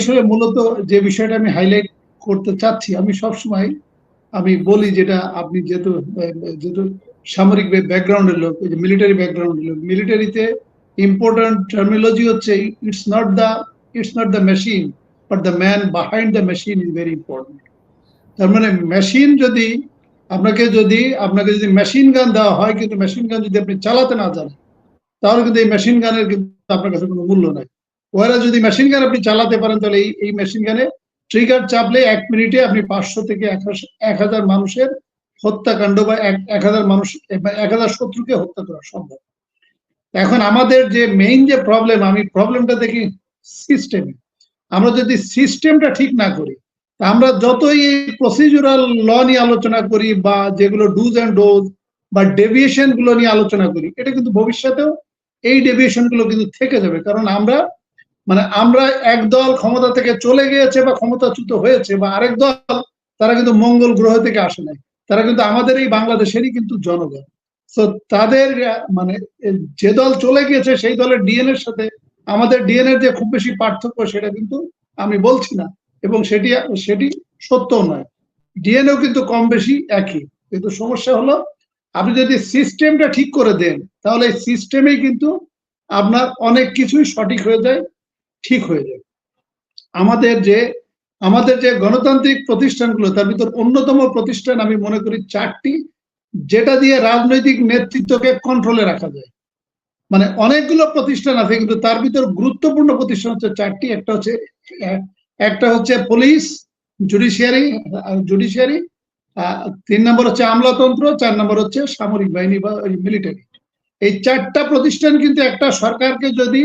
আসলে মূলত যে বিষয়টা আমি হাইলাইট করতে চাচ্ছি, আমি সব সময় আমি বলি যেটা আপনি যেহেতু যেহেতু সামরিক ব্যাকগ্রাউন্ডের লোক মিলিটারি ব্যাকগ্রাউন্ডের লোক মিলিটারিতে ইম্পর্টেন্ট টার্মিনোলজি হচ্ছে it's not the it's not the machine but the man behind the machine is very important তার মানে মেশিন যদি, আপনাকে যদি আপনাকে যদি মেশিন গান দেওয়া হয়, কিন্তু মেশিন গান যদি আপনি চালাতে না জানেন, তাহলে কিন্তু এই মেশিন গানের কিন্তু আপনার কাছে কোনো মূল্য নাই। ওরা যদি মেশিন গান আপনি চালাতে পারেন, তাহলে এই এই মেশিন গানে ট্রিগার চাপলে এক মিনিটে আপনি পাঁচশো থেকে এক হাজার মানুষের হত্যাকাণ্ড বা এক হাজার মানুষ এক হাজার শত্রুকে হত্যা করা সম্ভব। এখন আমাদের যে মেইন যে প্রবলেম আমি প্রবলেমটা দেখি সিস্টেমে আমরা যদি সিস্টেমটা ঠিক না করি, তা আমরা যতই প্রসিজুরাল ল নিয়ে আলোচনা করি বা যেগুলো ডুজ অ্যান্ড ডোজ বা ডেভিয়েশনগুলো নিয়ে আলোচনা করি, এটা কিন্তু ভবিষ্যতেও এই ডেভিয়েশনগুলো কিন্তু থেকে যাবে। কারণ আমরা মানে আমরা এক দল ক্ষমতা থেকে চলে গিয়েছে বা ক্ষমতাচ্যুত হয়েছে বা আরেক দল, তারা কিন্তু মঙ্গল গ্রহ থেকে আসে নাই। তারা কিন্তু আমাদের এই বাংলাদেশেরই কিন্তু জনগণ। তো তাদের মানে যে দল চলে গিয়েছে, সেই দলের ডিএনএর সাথে আমাদের ডিএনএর যে খুব বেশি পার্থক্য, সেটা কিন্তু আমি বলছি না। এবং সেটি সেটি সত্য নয়। ডিএনএও কিন্তু কম বেশি একই। কিন্তু সমস্যা হলো, আপনি যদি সিস্টেমটা ঠিক করে দেন, তাহলে এই সিস্টেমেই কিন্তু আপনার অনেক কিছুই সঠিক হয়ে যায়। ঠিক হয়ে যাবে। আমাদের যে আমাদের যে গণতান্ত্রিক প্রতিষ্ঠানগুলো, তার ভিতর অন্যতম প্রতিষ্ঠান আমি মনে করি চারটি, যেটা দিয়ে রাজনৈতিক নেতৃত্বকে কন্ট্রোলে রাখা যায়। মানে অনেকগুলো প্রতিষ্ঠান আছে, কিন্তু তার ভিতর গুরুত্বপূর্ণ প্রতিষ্ঠান হচ্ছে চারটি। একটা হচ্ছে একটা হচ্ছে পুলিশ জুডিশিয়ারি জুডিশিয়ারি তিন নম্বর হচ্ছে আমলাতন্ত্র, চার নম্বর হচ্ছে সামরিক বাহিনী বা মিলিটারি এই চারটা প্রতিষ্ঠান কিন্তু একটা সরকারকে যদি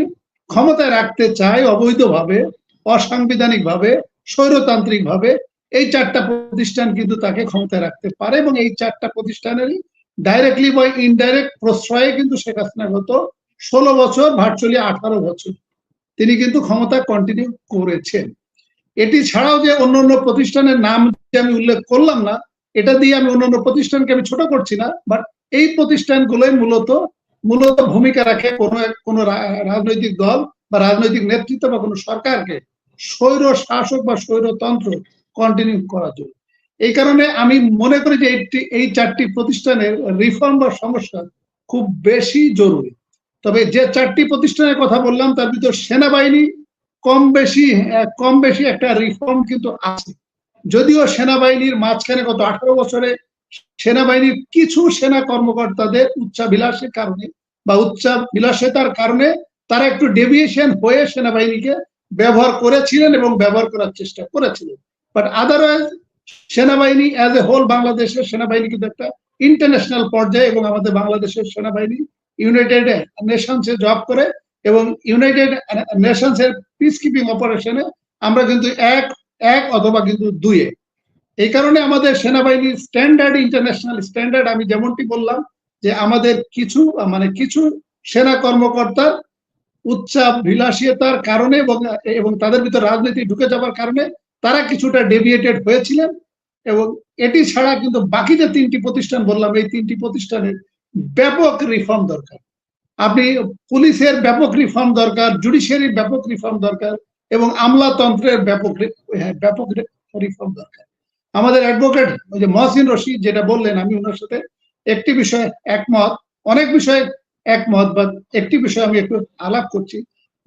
ক্ষমতায় রাখতে চায় অবৈধভাবে অসাংবিধানিক ভাবে স্বৈরতান্ত্রিক ভাবে এই চারটা প্রতিষ্ঠান কিন্তু তাকে ক্ষমতায় রাখতে পারে এবং এই চারটা প্রতিষ্ঠানেরই ডাইরেক্টলি বা ইনডাইরেক্ট প্রশ্রয়ে কিন্তু শেখ হাসিনা গত ষোলো বছর ভার্চুয়ালি আঠারো বছর তিনি কিন্তু ক্ষমতা কন্টিনিউ করেছেন। এটি ছাড়াও যে অন্য অন্য প্রতিষ্ঠানের নাম যে আমি উল্লেখ করলাম না, এটা দিয়ে আমি অন্য অন্য প্রতিষ্ঠানকে আমি ছোট করছি না বাট এই প্রতিষ্ঠানগুলোই মূলত মূলত ভূমিকা রাখে কোনো কোনো রাজনৈতিক দল বা রাজনৈতিক নেতৃত্ব বা কোনো সরকারকে স্বৈর শাসক বা স্বৈরতন্ত্র কন্টিনিউ করার জন্য। এই কারণে আমি মনে করি যে এই চারটি প্রতিষ্ঠানের রিফর্ম বা সংস্কার খুব বেশি জরুরি। তবে যে চারটি প্রতিষ্ঠানের কথা বললাম, তার ভিতর সেনাবাহিনী কম বেশি কম বেশি একটা রিফর্ম কিন্তু আছে। যদিও সেনাবাহিনীর মাঝখানে গত আঠারো বছরে সেনাবাহিনীর কিছু সেনা কর্মকর্তাদের উচ্চাবিলাসের কারণে বা উচ্চাবিলাসিতার কারণে তারা একটু ডেভিয়েশন হয়ে সেনাবাহিনীকে ব্যবহার করেছিলেন এবং ব্যবহার করার চেষ্টা করেছিলেন। বাট আদারওয়াইজ সেনাবাহিনী অ্যাজ এ হোল বাংলাদেশের সেনাবাহিনী কিন্তু একটা ইন্টারন্যাশনাল পর্যায়ে এবং আমাদের বাংলাদেশের সেনাবাহিনী ইউনাইটেড নেশনসে জব করে এবং ইউনাইটেড নেশনস এর পিস কিপিং অপারেশনে আমরা কিন্তু এক এক অথবা কিন্তু দুয়ে এই কারণে আমাদের সেনাবাহিনীর স্ট্যান্ডার্ড ইন্টারন্যাশনাল স্ট্যান্ডার্ড আমি যেমনটি বললাম যে আমাদের কিছু মানে কিছু সেনা কর্মকর্তার উচ্চাপ উচ্চাভিলাষীয়তার কারণে এবং এবং তাদের ভিতর রাজনীতি ঢুকে যাওয়ার কারণে তারা কিছুটা ডেভিয়েটেড হয়েছিলেন এবং এটি ছাড়া কিন্তু বাকি যে তিনটি প্রতিষ্ঠান বললাম এই তিনটি প্রতিষ্ঠানের ব্যাপক রিফর্ম দরকার। আপনি পুলিশের ব্যাপক রিফর্ম দরকার জুডিশিয়ারির ব্যাপক রিফর্ম দরকার এবং আমলাতন্ত্রের ব্যাপক হ্যাঁ, ব্যাপক রিফর্ম দরকার। আমাদের অ্যাডভোকেট ওই যে মহসিন রশিদ যেটা বললেন, আমি ওনার সাথে একটি বিষয়ে একমত, অনেক বিষয়ে একমত বা একটি বিষয় আমি একটু আলাপ করছি।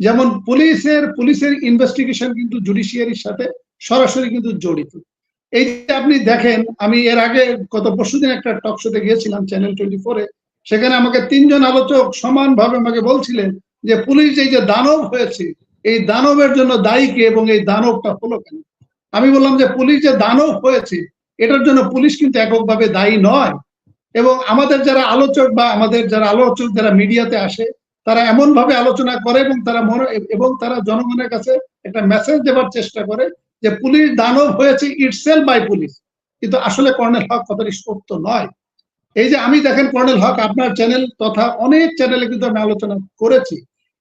যেমন পুলিশের পুলিশের ইনভেস্টিগেশন কিন্তু জুডিশিয়ারির সাথে সরাসরি কিন্তু জড়িত। এই যে আপনি দেখেন, আমি এর আগে গত পরশুদিন একটা টক শোতে গিয়েছিলাম চ্যানেল টোয়েন্টি ফোরে সেখানে আমাকে তিনজন আলোচক সমানভাবে আমাকে বলছিলেন যে পুলিশ এই যে দানব হয়েছে, এই দানবের জন্য দায়ী কে এবং এই দানবটা হলো কেন? আমি বললাম যে পুলিশ যে দানব হয়েছে, এটার জন্য পুলিশ কিন্তু এককভাবে দায়ী নয়। এবং আমাদের যারা আলোচক বা আমাদের যারা আলোচক, যারা মিডিয়াতে আসে, তারা এমন ভাবে আলোচনা করে এবং তারা মনে, এবং তারা জনগণের কাছে একটা মেসেজ দেওয়ার চেষ্টা করে যে পুলিশ দানব হয়েছে ইটসেল বাই পুলিশ কিন্তু আসলে কর্নেল হক কথাটি সত্য নয়। এই যে আমি দেখেন কর্নেল হক, আপনার চ্যানেল তথা অনেক চ্যানেলে কিন্তু আমি আলোচনা করেছি।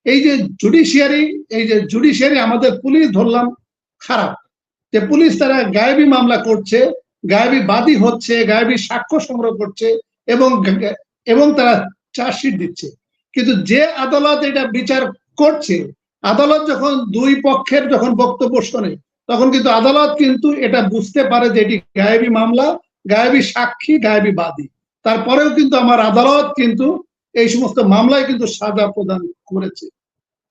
এই যে জুডিশিয়ারি এই যে জুডিশিয়ারি আমাদের পুলিশ ধরলাম খারাপ। যে পুলিশ তারা গায়েবী মামলা করছে, গায়েবী বাদী হচ্ছে, গায়েবী সাক্ষ্য সংগ্রহ করছে এবং এবং তারা চার্জশিট দিচ্ছে। কিন্তু যে আদালত এটা বিচার করছে, আদালত যখন দুই পক্ষের যখন বক্তব্য শোনে, তখন কিন্তু আদালত কিন্তু এটা বুঝতে পারে যে এটি গায়েবী মামলা, গায়েবী সাক্ষী, গায়েবী বাদী। তারপরেও কিন্তু আমার আদালত কিন্তু এই সমস্ত মামলায় কিন্তু সাজা প্রদান করেছে।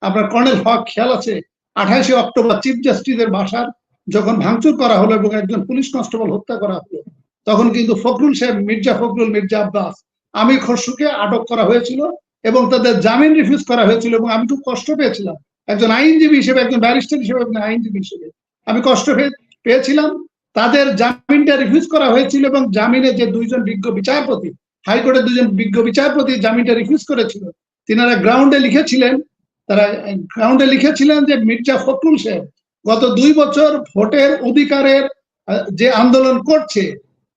আপনার কর্নেল হক, খেয়াল আছে? আঠাশে অক্টোবর চিফ জাস্টিসের বাসার যখন ভাঙচুর করা হলো এবং একজন পুলিশ কনস্টেবল হত্যা করা হলো, তখন কিন্তু ফখরুল সাহেব, মির্জা ফখরুল, মির্জা আব্বাস আমি খসরুকে আটক করা হয়েছিল এবং তাদের জামিন রিফিউজ করা হয়েছিল এবং আমি খুব কষ্ট পেয়েছিলাম। একজন আইনজীবী হিসেবে, একজন ব্যারিস্টার হিসেবে, একজন আইনজীবী হিসেবে আমি কষ্ট পেয়েছিলাম। তাদের জামিনটা রিফিউজ করা হয়েছিল এবং জামিনে যে দুইজন বিজ্ঞ বিচারপতি হাইকোর্টের দুজন বিজ্ঞ বিচারপতি জামিনটা রিফিউজ করেছিল, তিনারা গ্রাউন্ডে লিখেছিলেন, তারা গ্রাউন্ডে লিখেছিলেন যে মির্জা ফখরুল সাহেব গত দুই বছর ভোটের অধিকারের যে আন্দোলন করছে,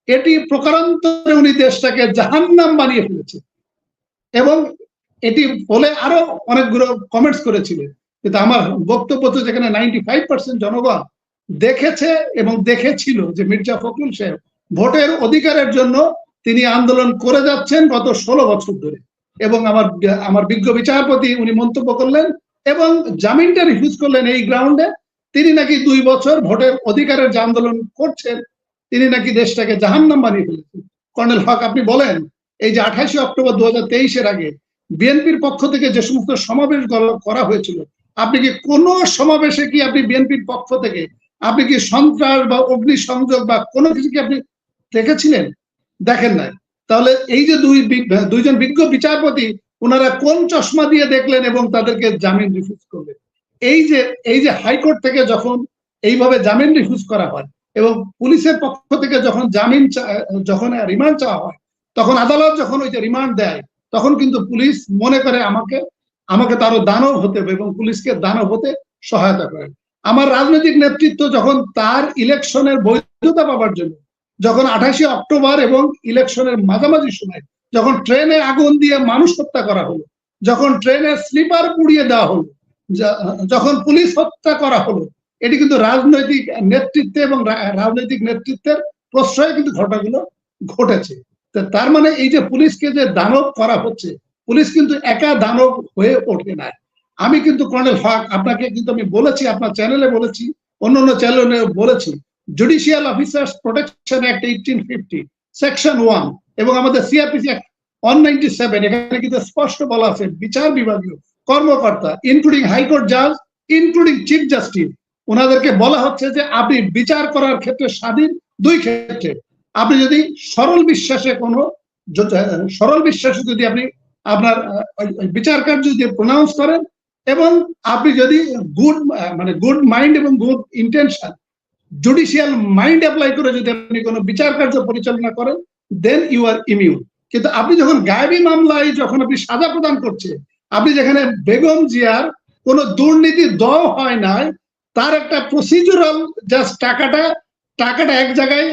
এটি প্রকারান্তরে উনি দেশটাকে জাহান্নাম বানিয়ে ফেলেছে। এবং এটি বলে আরও অনেকগুলো কমেন্টস করেছিলেন। কিন্তু আমার বক্তব্য তো যেখানে নাইনটি ফাইভ পার্সেন্ট জনগণ দেখেছে এবং দেখেছিল যে মির্জা ফখরুল সাহেব ভোটের অধিকারের জন্য তিনি আন্দোলন করে যাচ্ছেন গত ষোলো বছর ধরে। এবং আমার আমার বিজ্ঞ বিচারপতি উনি মন্তব্য করলেন এবং জামিনটা রিফিউজ করলেন এই গ্রাউন্ডে তিনি নাকি দুই বছর ভোটের অধিকারের যে আন্দোলন করছেন, তিনি নাকি দেশটাকে জাহান্নাম বানিয়ে ফেলেছেন। কর্নেল হক, আপনি বলেন, এই যে আঠাশে অক্টোবর দু হাজার আগে বিএনপির পক্ষ থেকে যে সমস্ত সমাবেশ করা হয়েছিল, আপনি কি কোন সমাবেশে কি আপনি বিএনপির পক্ষ থেকে, আপনি কি সন্ত্রাস বা অগ্নি সংযোগ বা কোনো কিছু কি আপনি দেখেছিলেন? দেখেন নাই। তাহলে এই যে দুই দুইজন বিজ্ঞ বিচারপতি ওনারা কোন চশমা দিয়ে দেখলেন এবং তাদেরকে জামিন রিফিউজ করলেন? এই যে এই যে হাইকোর্ট থেকে যখন এইভাবে জামিন রিফিউজ করা হয় এবং পুলিশের পক্ষ থেকে যখন জামিন যখন রিমান্ড চাওয়া হয়, তখন আদালত যখন ওই যে রিমান্ড দেয়, তখন কিন্তু পুলিশ মনে করে আমাকে আমাকে তারও দানব হতে হবে এবং পুলিশকে দানব হতে সহায়তা করে। আমার রাজনৈতিক নেতৃত্ব যখন তার ইলেকশনের বৈধতা পাবার জন্য, যখন আঠাশে অক্টোবর এবং ইলেকশনের মাঝামাঝি সময়, যখন ট্রেনে আগুন দিয়ে মানুষ হত্যা করা হলো, যখন ট্রেনের স্লিপার পুড়িয়ে দেওয়া হলো যখন পুলিশ হত্যা করা হলো, এটি কিন্তু রাজনৈতিক নেতৃত্বে এবং রাজনৈতিক নেতৃত্বের প্রশ্রয়ে কিন্তু ঘটনাগুলো ঘটেছে। তার মানে এই যে পুলিশকে যে দানব করা হচ্ছে, পুলিশ কিন্তু একা দানব হয়ে ওঠে না। আমি কিন্তু কর্নেল হক আপনাকে কিন্তু আমি বলেছি, আপনার চ্যানেলে বলেছি, অন্য অন্য চ্যানেলে বলেছি, judicial officers protection act eighteen fifty, section one এবং আমাদের CrPC act one ninety seven, এখানে কিন্তু স্পষ্ট বলা আছে, বিচার বিভাগীয় কর্মকর্তা ইনক্লুডিং হাইকোর্ট জাজ ইনক্লুডিং চিফ জাস্টিস ওনাদেরকে বলা হচ্ছে যে আপনি বিচার করার ক্ষেত্রে স্বাধীন দুই ক্ষেত্রে। আপনি যদি সরল বিশ্বাসে কোনো সরল বিশ্বাসে যদি আপনি আপনার বিচার কার্য যদি প্রনাউন্স করেন এবং আপনি যদি গুড মানে গুড মাইন্ড এবং good intention judicial mind apply করে যদি আপনি কোনো বিচার কার্য পরিচালনা করেন দেন ইউ আর ইমিউন কিন্তু আপনি যখন গায়েবী মামলায় যখন আপনি সাজা প্রদান করছে আপনি যেখানে বেগম জিয়ার কোনো দুর্নীতি দেওয়া হয় নাই, তার একটা প্রসিজুরাল জাস্ট টাকাটা টাকাটা এক জায়গায়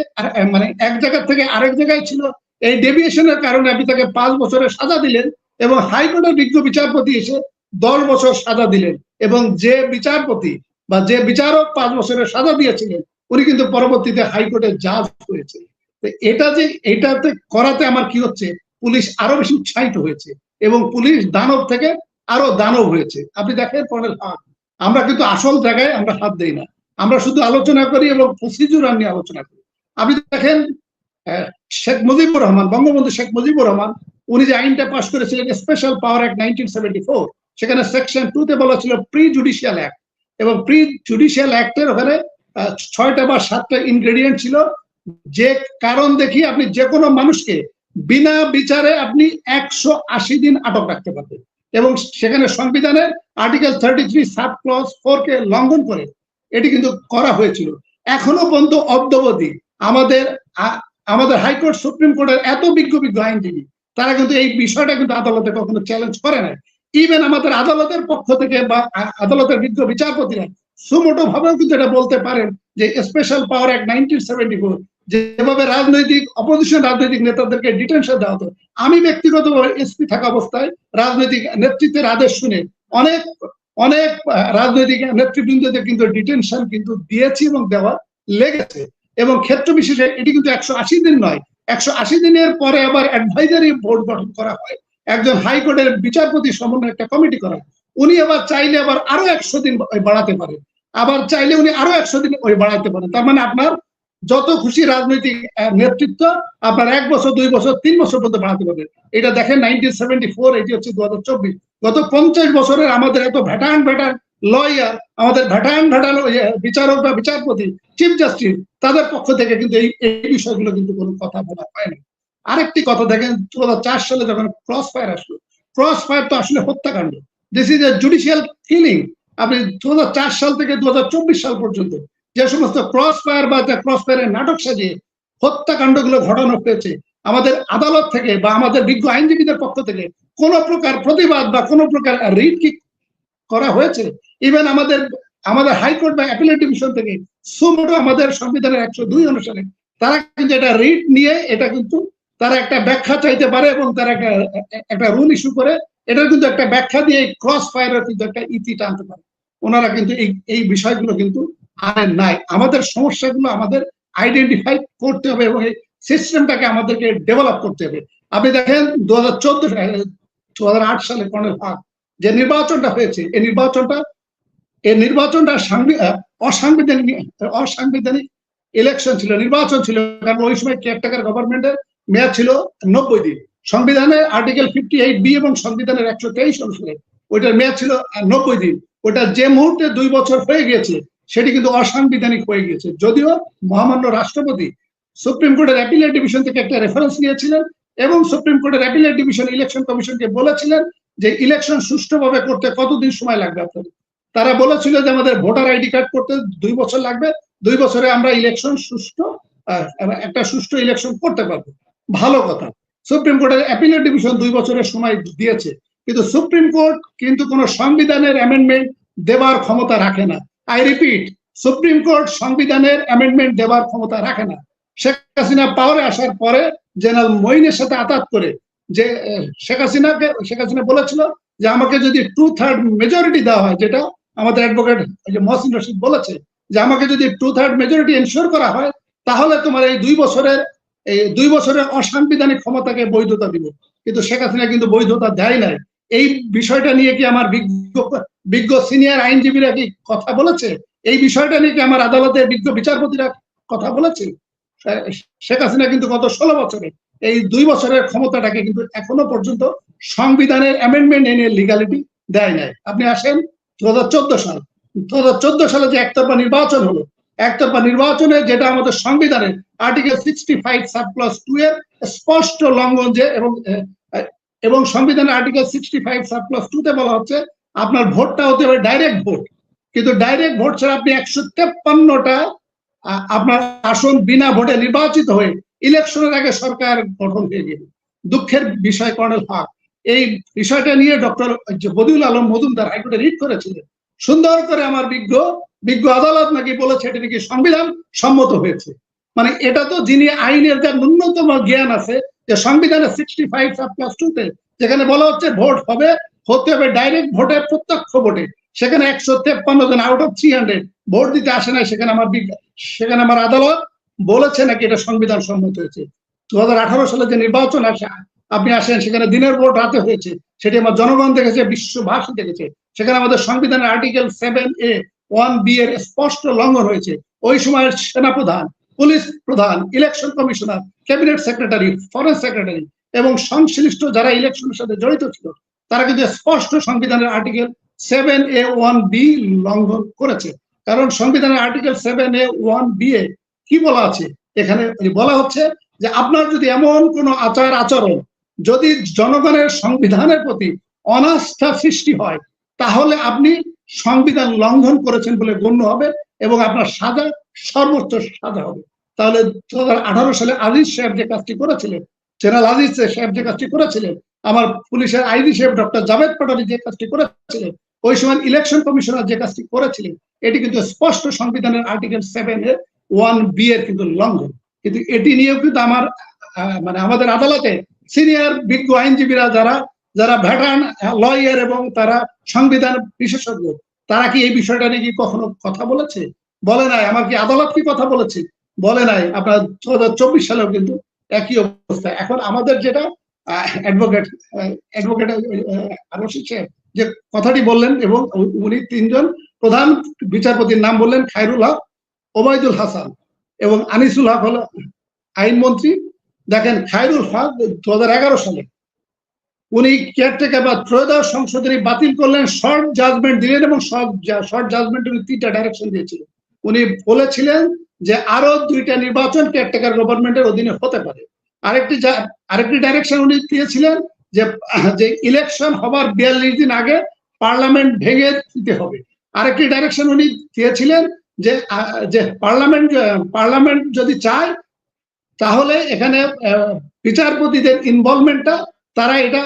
মানে এক জায়গা থেকে আরেক জায়গায় ছিল। এই ডেভিয়েশনের কারণে আপনি তাকে পাঁচ বছরের সাজা দিলেন এবং হাইকোর্টের বিজ্ঞ বিচারপতি এসে দশ বছর সাজা দিলেন এবং যে বিচারপতি বা যে বিচারক পাঁচ বছরের সাজা দিয়েছিলেন, উনি কিন্তু পরবর্তীতে হাইকোর্টে জাজ হয়েছে। এটা যে, এটাতে করাতে আমার কি হচ্ছে, পুলিশ আরও বেশি উৎসাহিত হয়েছে। এবং পুলিশ দানব থেকে আরও দানব হয়েছে। আপনি দেখেন, পরের হাত। আমরা কিন্তু আসল জায়গায় আমরা হাত দেই না। আমরা শুধু আলোচনা করি এবং প্রসিডিউর নিয়ে আলোচনা করি। আপনি দেখেন শেখ মুজিবুর রহমান, বঙ্গবন্ধু শেখ মুজিবুর রহমান, উনি যে আইনটা পাশ করেছিলেন special power act nineteen seventy four সেখানে সেকশন টু তে বলা ছিল প্রি জুডিশিয়াল অ্যাক্ট এবং প্রি জুডিশিয়াল অ্যাক্টের ওখানে ছয়টা বা সাতটা ইনগ্রেডিয়েন্ট ছিল। যে কারণ দেখি আপনি যে কোনো মানুষকে বিনা বিচারে আপনি একশো আশি দিন আটক রাখতে পারবেন। এবং সেখানে সংবিধানের article thirty three sub clause four কে লঙ্ঘন করে এটি কিন্তু করা হয়েছিল। এখনও পর্যন্ত অব্দবধি আমাদের আমাদের হাইকোর্ট, সুপ্রিম কোর্টের এত বিজ্ঞ বিজ্ঞ আইনজীবী, তারা কিন্তু এই বিষয়টা কিন্তু আদালতে কখনো চ্যালেঞ্জ করে নাই। ইভেন আমাদের আদালতের পক্ষ থেকে বা আদালতের বিজ্ঞ বিচারপতিরা সুমোটো ভাবেও কিন্তু এটা বলতে পারেন যে special power act nineteen seventy four যেভাবে রাজনৈতিক অপোজিশন রাজনৈতিক নেতাদেরকে ডিটেনশন দেওয়া হতো, আমি ব্যক্তিগত এসপি থাকা অবস্থায় রাজনৈতিক নেতৃত্বের আদেশ শুনে অনেক অনেক রাজনৈতিক নেতৃবৃন্দদের কিন্তু ডিটেনশন কিন্তু দিয়েছি এবং দেওয়া লেগেছে। এবং ক্ষেত্র বিশেষে এটি কিন্তু একশো আশি দিন নয়, একশো আশি দিনের পরে আবার অ্যাডভাইজারি বোর্ড গঠন করা হয়। একজন হাইকোর্টের বিচারপতি সমন্বয় একটা কমিটি করা উনি আবার চাইলে আবার আরও একশো দিন বাড়াতে পারেন আবার চাইলে উনি আরও একশো দিন ওই বাড়াতে পারেন তার মানে আপনার যত খুশি রাজনৈতিক নেতৃত্ব আপনার এক বছর, দুই বছর, তিন বছর পর্যন্ত বাড়াতে পারবেন এটা দেখেন নাইনটিন সেভেন্টি ফোর এটি হচ্ছে দু হাজার চব্বিশ। গত পঞ্চাশ বছরের আমাদের এত ভ্যাটান ভ্যাটান লয়ার আমাদের ভ্যাটান ভ্যাটান বিচারক বা বিচারপতি চিফ জাস্টিস তাদের পক্ষ থেকে কিন্তু এই এই বিষয়গুলো কিন্তু কোনো কথা বলা হয়নি। আরেকটি কথা দেখেন দু হাজার চার সালে যখন ক্রস ফায়ার আসলো ক্রস ফায়ার তো আসলে হত্যাকাণ্ড। This is a judicial killing আপনি দু হাজার চার সাল থেকে দু হাজার চব্বিশ সাল পর্যন্ত যে সমস্ত ক্রস ফায়ার বা ক্রস ফায়ারের নাটক সাজিয়ে হত্যাকাণ্ডগুলো ঘটানো হয়েছে, আমাদের আদালত থেকে বা আমাদের বিজ্ঞ আইনজীবীদের পক্ষ থেকে কোন প্রকার প্রতিবাদ বা কোন প্রকার রিট কি করা হয়েছে? ইভেন আমাদের আমাদের হাইকোর্ট বা অ্যাপিলেট ডিভিশন থেকে সুমোটো আমাদের সংবিধানের একশো দুই অনুসারে তারা কিন্তু এটা রিট নিয়ে, এটা কিন্তু তারা একটা ব্যাখ্যা চাইতে পারে এবং তারা একটা একটা রুল ইস্যু করে, এটার কিন্তু একটা ব্যাখ্যা দিয়ে ক্রস ফায়ারের কিন্তু একটা ইতি টানতে পারে। ওনারা কিন্তু এই এই বিষয়গুলো কিন্তু আনেন নাই। আমাদের সমস্যাগুলো আমাদের আইডেন্টিফাই করতে হবে এবং সিস্টেমটাকে আমাদেরকে ডেভেলপ করতে হবে। আপনি দেখেন দু হাজার চোদ্দ সালে কর্নেল হক যে নির্বাচনটা হয়েছে, এই নির্বাচনটা এই নির্বাচনটা অসাংবিধানিক অসাংবিধানিক ইলেকশন ছিল, নির্বাচন ছিল, কারণ ওই সময় কেয়ারটেকার গভর্নমেন্টের মেয়াদ ছিল নব্বই দিন। সংবিধানে আর্টিকেল ফিফটি এইট বি এবং সংবিধানের একশো তেইশ অনুসারে ওইটার মেয়াদ ছিল নব্বই দিন। ওটা যে মুহূর্তে দুই বছর হয়ে গিয়েছে সেটি কিন্তু অসাংবিধানিক হয়ে গিয়েছে। যদিও মহামান্য রাষ্ট্রপতি সুপ্রিম কোর্টের অ্যাপিলেট ডিভিশন থেকে একটা রেফারেন্স নিয়েছিলেন এবং সুপ্রিম কোর্টের অ্যাপিলেট ডিভিশন ইলেকশন কমিশনকে বলেছিলেন যে ইলেকশন সুষ্ঠুভাবে করতে কতদিন সময় লাগবে আপনাদের? তারা বলেছিল যে আমাদের ভোটার আইডি কার্ড করতে দুই বছর লাগবে। দুই বছরে আমরা ইলেকশন সুষ্ঠু একটা সুষ্ঠু ইলেকশন করতে পারব। ভালো কথা। সুপ্রিম কোর্টের অ্যাপিলেট ডিভিশন দুই বছরের সময় দিয়েছে। কিন্তু সুপ্রিম কোর্ট কিন্তু কোন সংবিধানের অ্যামেন্ডমেন্ট দেবার ক্ষমতা রাখে না। আই রিপিট সুপ্রিম কোর্ট সংবিধানের অ্যামেন্ডমেন্ট দেওয়ার ক্ষমতা রাখে না। শেখ হাসিনা পাওয়ারে আসার পরে জেনারেল মইনের সাথে আতাত করে যে শেখ হাসিনাকে, শেখ হাসিনা বলেছিল যে আমাকে যদি টু থার্ড মেজরিটি দেওয়া হয়, যেটা আমাদের অ্যাডভোকেট মহসিন রশিদ বলেছে, যে আমাকে যদি টু থার্ড মেজরিটি এনশোর করা হয়, তাহলে তোমার এই দুই বছরের, এই দুই বছরের অসাংবিধানিক ক্ষমতাকে বৈধতা দিব। কিন্তু শেখ হাসিনা কিন্তু বৈধতা দেয় নাই। এই বিষয়টা নিয়ে কি আমার বিজ্ঞ বিজ্ঞ সিনিয়র আইনজীবীরা কি কথা বলেছে? এই বিষয়টা নিয়ে কি আমার আদালতের বিজ্ঞ বিচারপতিরা কথা বলেছে? শেখ হাসিনা কিন্তু গত ষোলো বছরে এই দুই বছরের ক্ষমতাটাকে কিন্তু এখনও পর্যন্ত সংবিধানের অ্যামেন্ডমেন্ট এনে লিগালিটি দেয় নাই। আপনি আসেন দু হাজার চোদ্দ সাল দু হাজার চোদ্দ সালে যে একতরফা নির্বাচন হলো, একতরফা নির্বাচনে যেটা আমাদের সংবিধানের article sixty five sub clause two এর স্পষ্ট লঙ্ঘন যে এবং এবং সংবিধানের article sixty five sub clause two তে বলা হচ্ছে, আপনার ভোটটা হতে হবে ডাইরেক্ট ভোট কিন্তু ডাইরেক্ট ভোট ছাড়া আপনি একশো তেপ্পান্নটা আপনার আসন বিনা ভোটে নির্বাচিত হয়ে ইলেকশনের আগে সরকার গঠন হয়ে গেল। দুঃখের বিষয়, কর্নেল হক এই বিষয়টা নিয়ে ডক্টর বদিউল আলম মজুমদার হাইকোর্টে রিট করেছিলেন। সুন্দর করে আমার বিজ্ঞ বিজ্ঞ আদালত নাকি বলেছে এটি নাকি সংবিধান সম্মত হয়েছে। মানে এটা তো যিনি আইনের যার ন্যূনতম জ্ঞান আছে, যে সংবিধানের সিক্সটি ফাইভ প্লাস টুতে যেখানে বলা হচ্ছে ভোট হবে, হতে হবে ডাইরেক্ট ভোটে প্রত্যক্ষ ভোটে। সেখানে একশো তেপ্পান্ন জন out of three hundred vote দিতে আসে নাই, সেখানে আমার সেখানে আমার আদালত বলেছে নাকি এটা সংবিধান সম্মত হয়েছে। দু হাজার আঠারো সালে যে নির্বাচন আসে, আপনি আসেন, সেখানে দিনের ভোট রাতে হয়েছে। সেটি আমার জনগণ দেখেছে বিশ্বভাষী দেখেছে। সেখানে আমাদের সংবিধানের article seven A one B এর স্পষ্ট লঙ্ঘন হয়েছে। ওই সময়ের সেনাপ্রধান পুলিশ প্রধান election commissioner cabinet secretary foreign secretary এবং সংশ্লিষ্ট যারা ইলেকশনের সাথে জড়িত ছিল, তারা কিন্তু স্পষ্ট সংবিধানের article seven A one B লঙ্ঘন করেছে। কারণ সংবিধানের article seven A one B এ কি বলা আছে? এখানে বলা হচ্ছে যে আপনার যদি এমন কোন আচার আচরণ যদি জনগণের সংবিধানের প্রতি অনাস্থা সৃষ্টি হয়, তাহলে আপনি সংবিধান লঙ্ঘন করেছেন বলে গণ্য হবে এবং আপনার সাজা সর্বোচ্চ সাজা হবে। তাহলে দু আঠারো সালে আজিজ সাহেব যে কাজটি করেছিলেন, জেনারেল আজিজ সাহেব যে কাজটি করেছিলেন, আমার পুলিশের আইডি সাহেব ডক্টর জাভেদ পাটালি যে কাজটি করেছিলেন, ওই সময় ইলেকশন কমিশনার যে কাজটি করেছিলেন, এটি কিন্তু স্পষ্ট সংবিধানের আর্টিকেল সেভেন এর ওয়ান বি এর কিন্তু লঙ্ঘন। কিন্তু এটি নিয়েও কিন্তু আমার মানে আমাদের আদালতে সিনিয়র বিজ্ঞ আইনজীবীরা যারা যারা ভ্যাটার্ন লয়ার এবং তারা সংবিধান বিশেষজ্ঞ, তারা কি এই বিষয়টা নিয়ে কি কখনো কথা বলেছে? বলে নাই, আমার কি আদালত কি কথা বলেছে? বলে নাই, আপনার দু হাজার চব্বিশ সালেও কিন্তু একই অবস্থা। এখন আমাদের যেটা যে কথাটি বললেন এবং উনি তিনজন প্রধান বিচারপতির নাম বললেন, খায়রুল হক, ওবায়দুল হাসান এবং আনিসুল হক হলো আইনমন্ত্রী। দেখেন, খায়রুল হক দু হাজার এগারো সালে উনি কেয়ারটেকার বা ত্রয়োদশ সংশোধনী বাতিল করলেন শর্ট জাজমেন্ট দিলেন এবং শর্ট জাজমেন্ট উনি তিনটা ডাইরেকশন দিয়েছিলেন। উনি বলেছিলেন যে আরও দুইটা নির্বাচন কেয়ারটেকার গভর্নমেন্টের অধীনে হতে পারে। আরেকটি আরেকটি ডাইরেকশন উনি দিয়েছিলেন যে যে ইলেকশন হবার বিয়াল্লিশ দিন আগে পার্লামেন্ট ভেঙে দিতে হবে। আরেকটি ডাইরেকশন উনি দিয়েছিলেন যে যে পার্লামেন্ট পার্লামেন্ট যদি চায়, তাহলে এখানে বিচারপতিদের ইনভলভমেন্টটা তারা এটা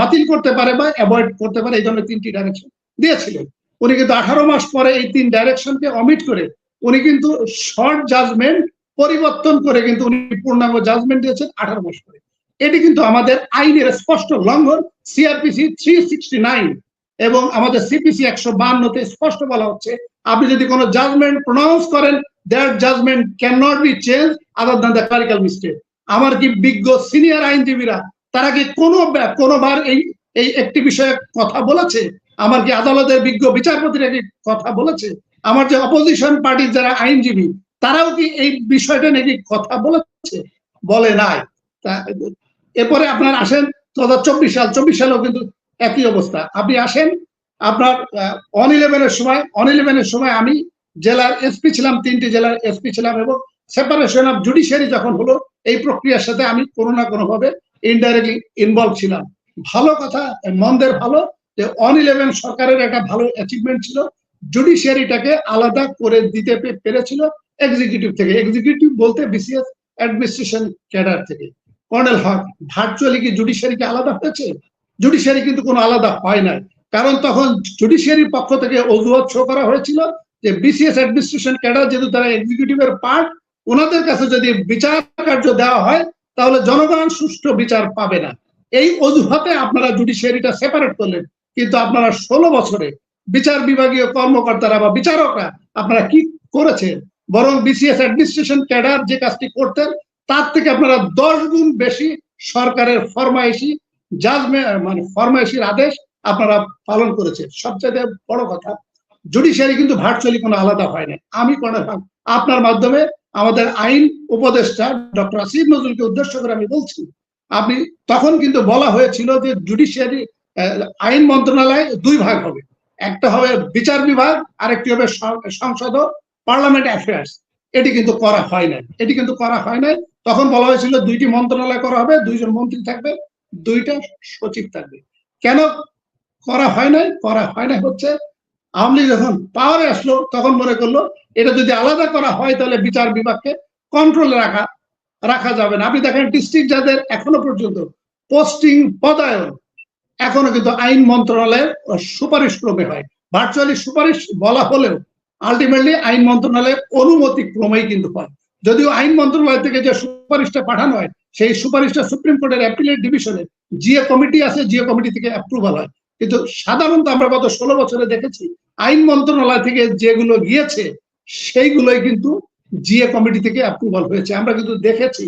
বাতিল করতে পারে বা অ্যাভয়েড করতে পারে, এই ধরনের তিনটি ডাইরেকশন দিয়েছিলেন। উনি কিন্তু আঠারো মাস পরে এই তিন ডাইরেকশনকে অমিট করে উনি কিন্তু শর্ট জাজমেন্ট পরিবর্তন করে কিন্তু উনি পূর্ণাঙ্গ জাজমেন্ট দিয়েছেন আঠারো মাস পরে। এটি কিন্তু আমাদের আইনের স্পষ্ট লঙ্ঘন সিআরপিসি থ্রি সিক্সটি নাইন এবং আমাদের সিপিসি একশো বান্নতে স্পষ্ট বলা হচ্ছে, আপনি যদি কোনো জাজমেন্ট প্রনাউন্স করেন that judgment can not be change other than the clerical mistake আমার কি বিজ্ঞ সিনিয়র আইনজীবীরা, তারা কি কোনো কোনোবার এই এই একটি বিষয়ে কথা বলেছে? আমার কি আদালতের বিজ্ঞ বিচারপতিরা কি কথা বলেছে, আমার যে অপোজিশন পার্টির যারা আইনজীবী, তারাও কি এই বিষয়টা নাকি কথা বলেছে? বলে নাই। এরপরে আপনার আসেন, দু হাজার চব্বিশ সাল, চব্বিশ সালেও কিন্তু একই অবস্থা। আপনি আসেন, আপনার অন ইলেভেনের সময় অন ইলেভেনের সময় আমি জেলার এসপি ছিলাম, তিনটি জেলার এসপি ছিলাম এবং সেপারেশন অফ জুডিশিয়ারি যখন হলো, এই প্রক্রিয়ার সাথে আমি কোনো না কোনো ভাবে ইনডাইরেক্টলি ইনভলভ ছিলাম। ভালো কথা, মন্দের ভালো অন ইলেভেন সরকারের একটা ভালো অ্যাচিভমেন্ট ছিল জুডিশিয়ারিটাকে আলাদা করে দিতে পেরেছিল এক্সিকিউটিভ থেকে। এক্সিকিউটিভ বলতে বিসিএস অ্যাডমিনিস্ট্রেশন ক্যাডার থেকে। কর্নেল হক ভার্চুয়ালি কি জুডিশিয়ারিকে আলাদা হয়েছে? জুডিশিয়ারি কিন্তু কোনো আলাদা হয় নাই। কারণ তখন জুডিশিয়ারির পক্ষ থেকে অজুহাত শো করা হয়েছিল যে বিসিএস অ্যাডমিনিস্ট্রেশন ক্যাডার যেহেতু তারা এক্সিকিউটিভের পার্ট ওনাদের কাছে যদি বিচার কার্য দেওয়া হয়, তাহলে জনগণ সুষ্ঠু বিচার পাবে না। এই অজুহাতে আপনারা জুডিশিয়ারিটা সেপারেট করলেন। কিন্তু আপনারা ষোলো বছরে বিচার বিভাগীয় কর্মকর্তারা বা বিচারকরা আপনারা কি করেছেন? বরং বিসিএস অ্যাডমিনিস্ট্রেশন ক্যাডার যে কাজটি করতেন, তার থেকে আপনারা দশ গুণ বেশি সরকারের ফরমাইশি জাজমেন্ট মানে ফরমাইশির আদেশ আপনারা পালন করেছে সবচেয়ে বড় কথা জুডিশিয়ারি কিন্তু ভার্চুয়ালি কোনো আলাদা হয় না আমি কোনো আপনার মাধ্যমে আমাদের আইন উপদেষ্টা ডক্টর আসিফ নজরুলকে উদ্দেশ্য করে আমি বলছি, আপনি, তখন কিন্তু বলা হয়েছিল যে জুডিশিয়ারি আইন মন্ত্রণালয় দুই ভাগ হবে। একটা হবে বিচার বিভাগ, আরেকটি হবে সংসদ পার্লামেন্ট অ্যাফেয়ার্স। এটি কিন্তু করা হয় নাই। এটি কিন্তু করা হয় নাই। তখন বলা হয়েছিল দুইটি মন্ত্রণালয় করা হবে, দুইজন মন্ত্রী থাকবে, দুইটা সচিব থাকবে। কেন করা হয় নাই? করা হয় নাই হচ্ছে, আওয়ামী লীগ যখন পাওয়ারে আসলো, তখন মনে করল, এটা যদি আলাদা করা হয়, তাহলে বিচার বিভাগকে কন্ট্রোলে রাখা রাখা যাবে না। আপনি দেখেন ডিস্ট্রিক্ট যাদের এখনও পর্যন্ত পোস্টিং পদায়ন এখনও কিন্তু আইন মন্ত্রণালয়ের সুপারিশ ক্রমে হয়। ভার্চুয়ালি সুপারিশ বলা হলেও আলটিমেটলি আইন মন্ত্রণালয়ের অনুমতি ক্রমেই কিন্তু হয়। যদিও আইন মন্ত্রণালয় থেকে যে সুপারিশটা পাঠানো হয়, সেই সুপারিশটা সুপ্রিম কোর্টের অ্যাপিলেট ডিভিশনের জিএ কমিটি আছে জিএ কমিটি থেকে অ্যাপ্রুভাল হয়। কিন্তু সাধারণত আমরা গত ষোলো বছরে দেখেছি, আইন মন্ত্রণালয় থেকে যেগুলো গিয়েছে, সেইগুলোই কিন্তু জিএ কমিটি থেকে অ্যাপ্রুভাল হয়েছে। আমরা কিন্তু দেখেছি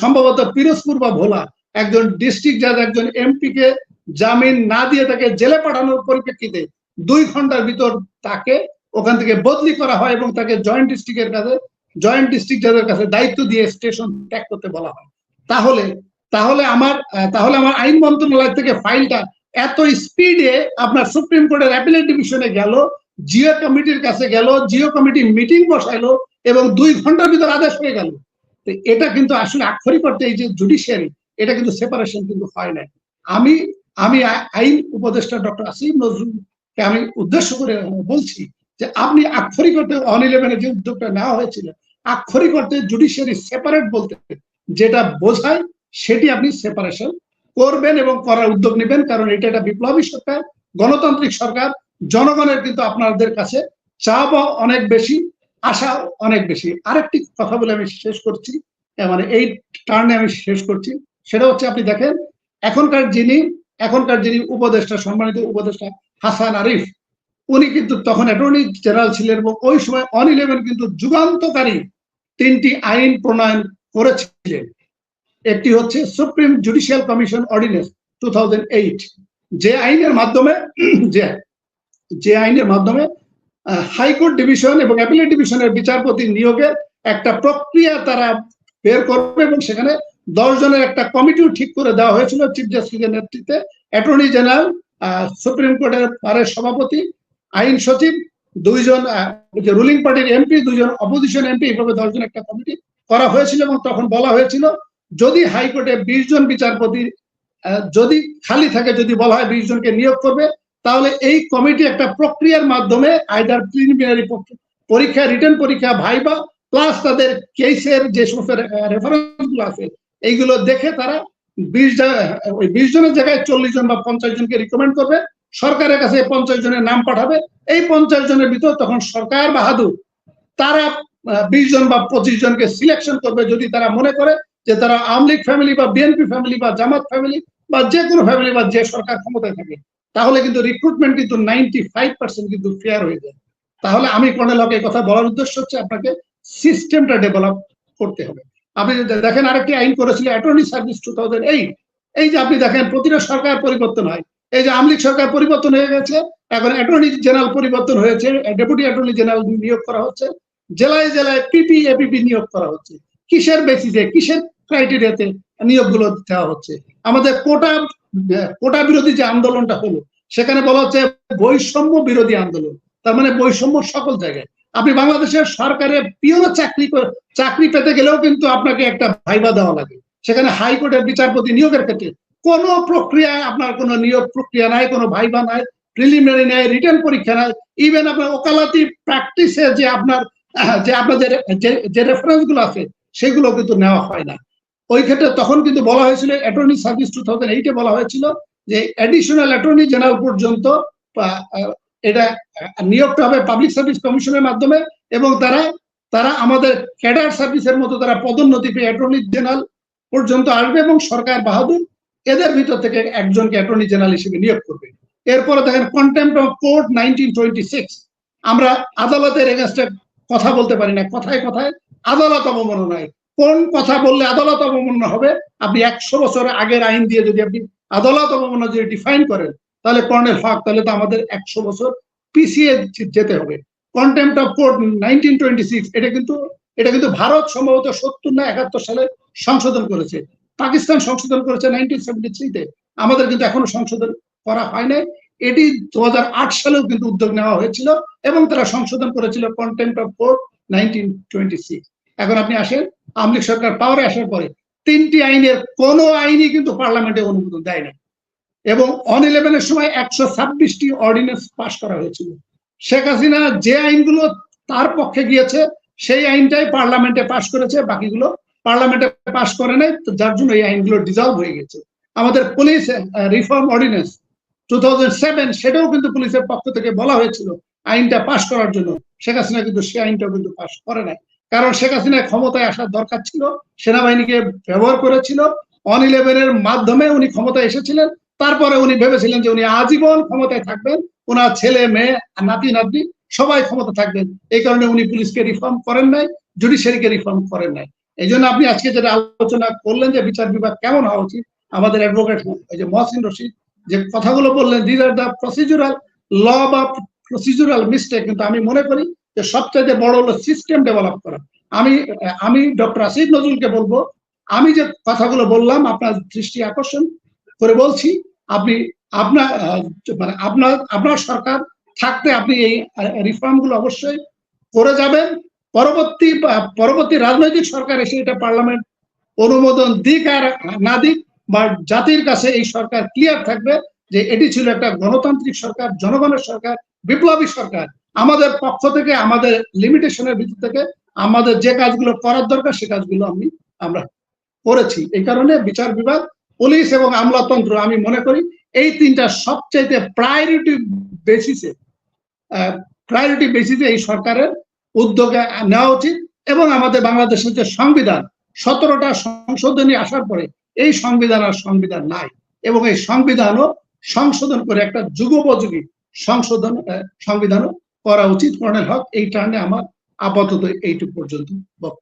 সম্ভবত পিরোজপুর বা ভোলা, একজন ডিস্ট্রিক্ট জাজ একজন এমপি কে জামিন না দিয়ে তাকে জেলে পাঠানোর পরিপ্রেক্ষিতে দুই ঘণ্টার ভিতর তাকে ওখান থেকে বদলি করা হয় এবং তাকে জয়েন্ট ডিস্ট্রিক্টের কাছে, জয়েন্ট ডিস্ট্রিক্ট জাজের কাছে দায়িত্ব দিয়ে স্টেশন ত্যাগ করতে বলা হয়। তাহলে তাহলে আমার তাহলে আমার আইন মন্ত্রণালয় থেকে ফাইলটা এত স্পিডে আপনার সুপ্রিম কোর্টের অ্যাপিলেট ডিভিশনে গেল, জিও কমিটির কাছে গেল, জিও কমিটি মিটিং বসাইলো এবং দুই ঘণ্টার ভিতর আদেশ হয়ে গেল। এটা কিন্তু আসলে আক্ষরিক করতে এই যে জুডিশিয়ারি এটা কিন্তু সেপারেশন কিন্তু হয় না আমি আমি আইন উপদেষ্টা ডক্টর আসিফ নজরুলকে আমি উদ্দেশ্য করে বলছি যে আপনি আক্ষরিক করতে অন ইলেভেনের যে উদ্যোগটা নেওয়া হয়েছিল, আক্ষরিক করতে জুডিশিয়ারি সেপারেট বলতে যেটা বোঝায় সেটি আপনি সেপারেশন করবেন এবং করার উদ্যোগ নেবেন, কারণ এটা একটা বিপ্লবী সরকার, গণতান্ত্রিক সরকার, জনগণের কিন্তু আপনাদের কাছে চাপ অনেক বেশি আশা অনেক বেশি। আরেকটি কথা বলে আমি শেষ করছি মানে এই টার্নে আমি শেষ করছি, সেটা হচ্ছে আপনি দেখেন, এখনকার যিনি এখনকার যিনি উপদেষ্টা, সম্মানিত উপদেষ্টা হাসান আরিফ, উনি কিন্তু তখন অ্যাটর্নি জেনারেল ছিলেন এবং ওই সময় অন ইলেভেন কিন্তু যুগান্তকারী তিনটি আইন প্রণয়ন করেছিলেন। একটি হচ্ছে supreme judicial commission ordinance two যে আইনের মাধ্যমে, যে যে আইনের মাধ্যমে হাইকোর্ট ডিভিশন এবং অ্যাপিলেট ডিভিশনের বিচারপতি নিয়োগের একটা প্রক্রিয়া তারা বের করবে এবং সেখানে দশ জনের একটা কমিটিও ঠিক করে দেওয়া হয়েছিল চিফ জাস্টিসের নেতৃত্বে। অ্যাটর্নি জেনারেল সুপ্রিম কোর্টের পারের সভাপতি, আইন সচিব, দুইজন রুলিং পার্টির এমপি দুইজন অপোজিশন এমপি এইভাবে দশজন একটা কমিটি করা হয়েছিল এবং তখন বলা হয়েছিল, যদি হাইকোর্টে বিশ জন বিচারপতি যদি খালি থাকে, যদি বলা হয় বিশ জনকে নিয়োগ করবে, তাহলে এই কমিটি একটা প্রক্রিয়ার মাধ্যমে আইদার প্রিলিমিনারি পরীক্ষা রিটার্ন পরীক্ষা, ভাইবা প্লাস তাদের কেসের যে সমস্ত রেফারেন্সগুলো আছে এইগুলো দেখে তারা বিশ বিশ জনের জায়গায় চল্লিশ জন বা পঞ্চাশ জনকে রিকমেন্ড করবে, সরকারের কাছে পঞ্চাশ জনের নাম পাঠাবে। এই পঞ্চাশ জনের ভিতর তখন সরকার বাহাদুর, তারা বিশ জন বা পঁচিশ জনকে সিলেকশন করবে যদি তারা মনে করে যে তারা আওয়ামী লীগ ফ্যামিলি বা বিএনপি ফ্যামিলি বা জামাত ফ্যামিলি বা যে কোনো ফ্যামিলি বা যে সরকার ক্ষমতায় থাকে, তাহলে কিন্তু রিক্রুটমেন্ট কিন্তু নাইনটি ফাইভ পার্সেন্ট কিন্তু ফেয়ার হয়ে যায়। তাহলে আমি কর্নেল হক কথা বলার উদ্দেশ্য হচ্ছে আপনাকে সিস্টেমটা ডেভেলপ করতে হবে। আপনি দেখেন আরেকটি আইন করেছিল attorney service two thousand eight এই যে আপনি দেখেন প্রতিটা সরকার পরিবর্তন হয়। এই যে আমলিক সরকার পরিবর্তন হয়ে গেছে, এখন অ্যাটর্নি জেনারেল পরিবর্তন হয়েছে ডেপুটি অ্যাটর্নি জেনারেল নিয়োগ করা হচ্ছে, জেলায় জেলায় পিপি এপিপি নিয়োগ করা হচ্ছে। কিসের বেসিসে কিসের ক্রাইটেরিয়াতে নিয়োগগুলো দেওয়া হচ্ছে? আমাদের কোটা কোটা বিরোধী যে আন্দোলনটা হলো, সেখানে বলা হচ্ছে বৈষম্য বিরোধী আন্দোলন। তার মানে বৈষম্য সকল জায়গায়। আপনি বাংলাদেশের সরকারের পিওর চাকরি চাকরি পেতে গেলেও কিন্তু আপনাকে একটা ভাইবা দেওয়া লাগে। সেখানে হাইকোর্টের বিচারপতি নিয়োগের ক্ষেত্রে কোনো প্রক্রিয়ায় আপনার কোনো নিয়োগ প্রক্রিয়া নাই, কোনো ভাইবা নাই প্রিলিমিনারি নাই রিটার্ন পরীক্ষা নাই। ইভেন আপনার ওকালাতি প্র্যাকটিসে যে আপনার, যে আপনাদের যে রেফারেন্সগুলো আছে, সেগুলো কিন্তু নেওয়া হয় না। ওই ক্ষেত্রে তখন কিন্তু বলা হয়েছিল অ্যাটর্নি সার্ভিস টু থাউজেন্ড এইটে বলা হয়েছিল যে অ্যাডিশনাল অ্যাটর্নি জেনারেল পর্যন্ত এটা নিয়োগটা হবে পাবলিক সার্ভিস কমিশনের মাধ্যমে এবং তারা তারা আমাদের ক্যাডার সার্ভিসের মতো তারা পদোন্নতি পেয়ে অ্যাটর্নি জেনারেল পর্যন্ত আসবে এবং সরকার বাহাদুর এদের ভিতর থেকে একজনকে অ্যাটর্নি জেনারেল হিসেবে নিয়োগ করবে। এরপরে দেখেন contempt of court nineteen twenty six আমরা আদালতের এগেনস্টে কথা বলতে পারি না, কথায় কথায় আদালত অবমাননায় কোন কথা বললে আদালত অবমাননা হবে? আপনি একশো বছর আগের আইন দিয়ে যদি আপনি আদালত অবমাননা যদি ডিফাইন করেন তাহলে কর্নেল হক, তাহলে তো আমাদের একশো বছর পিছিয়ে যেতে হবে। কন্টেম্প অফ কোর্ট নাইনটিন এটা কিন্তু এটা কিন্তু ভারত সম্ভবত সত্তর না একাত্তর সালে সংশোধন করেছে। পাকিস্তান সংশোধন করেছে নাইনটিন সেভেন্টি থ্রিতে আমাদের কিন্তু এখনও সংশোধন করা হয় নাই। এটি দু হাজার আট সালেও কিন্তু উদ্যোগ নেওয়া হয়েছিল এবং তারা সংশোধন করেছিল contempt of court nineteen twenty six এখন আপনি আসেন আওয়ামী সরকার পাওয়ারে আসার পরে তিনটি আইনের কোন আইনই কিন্তু পার্লামেন্টে অনুমোদন দেয় না এবং অন ইলেভেনের সময় একশো ছাব্বিশটি অর্ডিন্যান্স পাশ করা হয়েছিল। শেখ হাসিনা যে আইনগুলো তার পক্ষে গিয়েছে, সেই আইনটাই পার্লামেন্টে পাশ করেছে, বাকিগুলো পার্লামেন্টে পাশ করে নাই যার জন্য এই আইনগুলো ডিজলভ হয়ে গেছে। আমাদের police reform ordinance two thousand সেটাও কিন্তু পুলিশের পক্ষ থেকে বলা হয়েছিল আইনটা পাশ করার জন্য। শেখ হাসিনা কিন্তু সেই আইনটাও কিন্তু পাশ করে নাই। কারণ শেখ হাসিনা ক্ষমতায় আসার দরকার ছিল, সেনাবাহিনীকে ব্যবহার করেছিল অন ইলেভেনের মাধ্যমে উনি ক্ষমতায় এসেছিলেন তারপরে উনি ভেবেছিলেন যে উনি আজীবন ক্ষমতায় থাকবেন ওনার ছেলে, মেয়ে আর নাতি নাতি সবাই ক্ষমতা থাকবেন। এই কারণে উনি পুলিশকে রিফর্ম করেন নাই জুডিশিয়ারিকে রিফর্ম করেন নাই। এই জন্য আপনি আজকে যেটা আলোচনা করলেন যে বিচার বিভাগ কেমন হওয়া উচিত, আমাদের অ্যাডভোকেট এই যে মহসিন রশিদ যে কথাগুলো বললেন দিজ আর দ্য প্রসিজুরাল ল বা প্রসিজুরাল মিস্টেক কিন্তু আমি মনে করি যে সবচাইতে বড় হলো সিস্টেম ডেভেলপ করা। আমি আমি ডক্টর আসিফ নজরুলকে বলব, আমি যে কথাগুলো বললাম, আপনার দৃষ্টি আকর্ষণ করে বলছি, আপনি আপনার মানে আপনার আপনার সরকার থাকতে আপনি এই রিফর্মগুলো অবশ্যই করে যাবেন। পরবর্তী পরবর্তী রাজনৈতিক সরকার এসে এটা পার্লামেন্ট অনুমোদন দিক আর না দিক বা জাতির কাছে এই সরকার ক্লিয়ার থাকবে যে এটি ছিল একটা গণতান্ত্রিক সরকার, জনগণের সরকার, বিপ্লবী সরকার। আমাদের পক্ষ থেকে, আমাদের লিমিটেশনের ভিতর থেকে আমাদের যে কাজগুলো করার দরকার, সে কাজগুলো আমি আমরা করেছি। এই কারণে বিচার বিভাগ পুলিশ এবং আমলাতন্ত্র, আমি মনে করি এই তিনটা সবচাইতে প্রায়োরিটি বেসিসে প্রায়োরিটি বেসিসে এই সরকারের উদ্যোগে নেওয়া উচিত এবং আমাদের বাংলাদেশের যে সংবিধান, সতেরোটা সংশোধনী আসার পরে এই সংবিধান আর সংবিধান নাই এবং এই সংবিধানও সংশোধন করে একটা যুগোপযোগী সংশোধন সংবিধানও করা উচিত। কর্নেল হক, এই টার্নে আমার আপাতত এইটুকু পর্যন্ত বক্তব্য।